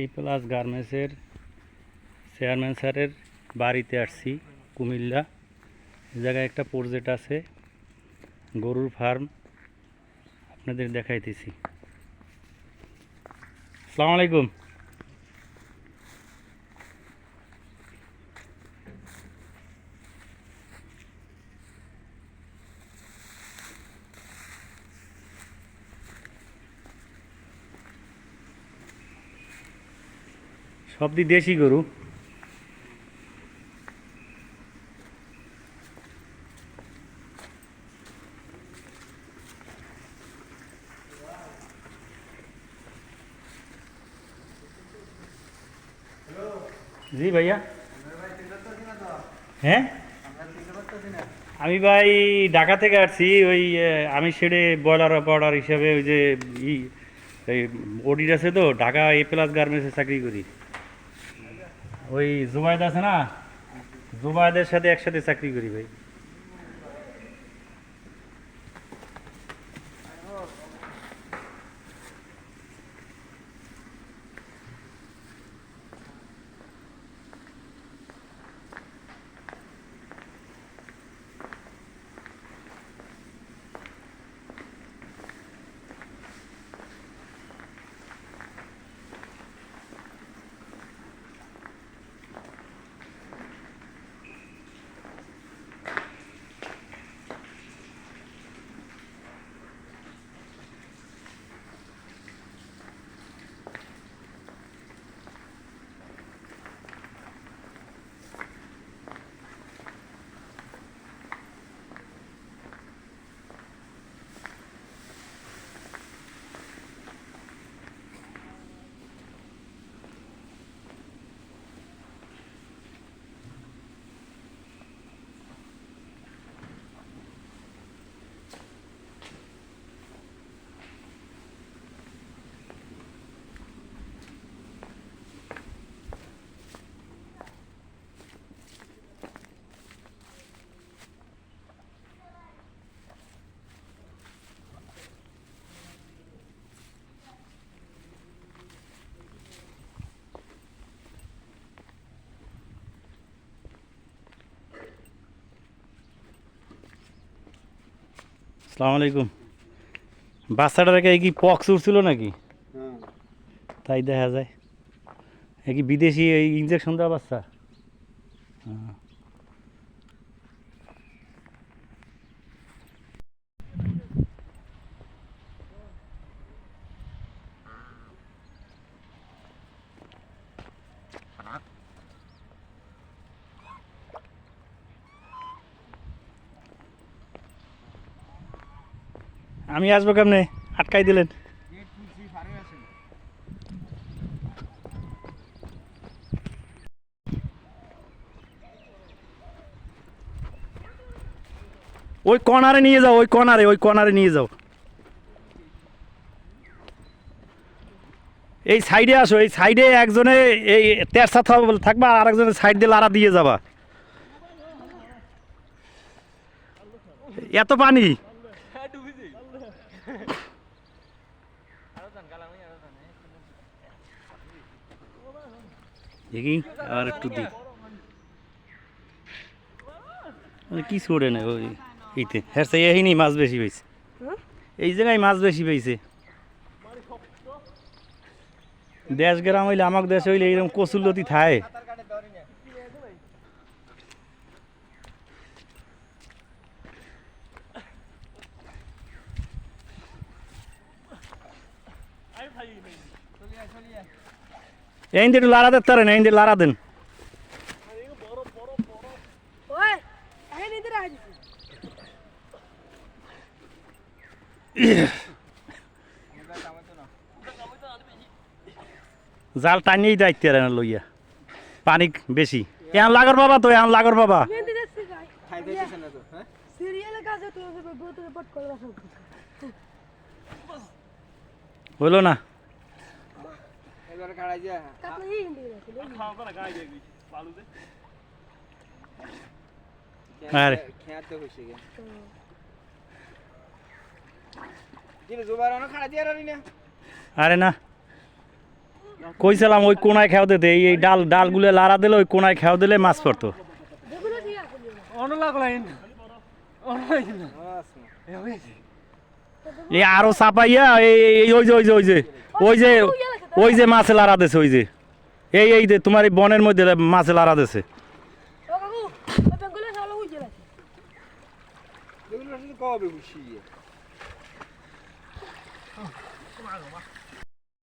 এই প্লাস গার্মেন্টসের চেয়ারম্যান স্যারের বাড়িতে আসছি, কুমিল্লা। জায়গায় একটা প্রজেক্ট আছে, গরুর ফার্ম আপনাদের দেখাইতেছি। আসসালামু আলাইকুম। সবদি দেশি গরু। জি ভাইয়া। হ্যাঁ? আমি ভাই ঢাকা থেকে আসছি, ওই আমি সেড়ে বয়লার অপারেটর হিসাবে ওই যে ই অডিট আছে তো ঢাকা এ প্লাস গার্মেন্টসে চাকরি করি। ওই জুবাইদ আছে না? জুবাইদের সাথে একসাথে চাকরি করি ভাই। আসসালামু আলাইকুম। বাচ্চাটার কি কি পক্স উঠছিল নাকি? হ্যাঁ। তাই দেখা যায়। এ কি বিদেশি এই ইঞ্জেকশন দেওয়া বাচ্চা? হ্যাঁ। আমি আসব কেমনে? আটকাই দিলেন। ওই কর্নারে নিয়ে যাও, ওই কর্নারে ওই কর্নারে নিয়ে যাও। এই সাইডে আসো, এই সাইডে একজনে এই তেরসা থাকবা আর একজনের সাইড দিয়ে লারা দিয়ে যাবা। এত পানি? দেখি আর একটু দিই মানে কি ছড়ে না ওই এইতে হ্যাঁ সেই এই নেই মাছ বেশি পেয়েছে এই জায়গায় মাছ বেশি পেয়েছে দেশ গ্রাম হইলে আমাকে দেশ হইলে এইরকম কচুল্লতি থায় সাঁতার এই দেন ওই আগে নিতে রাখি আমরা কামাইতো না জাল টানিয়েই দায়িত্ব না লইয়া। পানি বেশি। এখন লাগর বাবা তো এখন লাগর বাবা। দিতেছে না। করে আরে। খেয়ার তো হইছে গে। কি জোবার অনেক খাড়া দিয়ে রানি না। আরে না। কইছিলাম ওই কোনায় খেয়াও দিতে এই এই ডাল ডালগুলো লাড়া দিলে ওই কোনায় খেয়াও দিলে মাছ পড়তো। লাগলাইন লাগলাইন এই আরও চাপাইয়া এই ওই যে ওই যে ওই যে ওই যে ওই যে মাছে লাড়া দিছে ওই যে। এই এই যে তোমার এই বনের মধ্যে মাছে লাড়া দিছে। কবে খুশি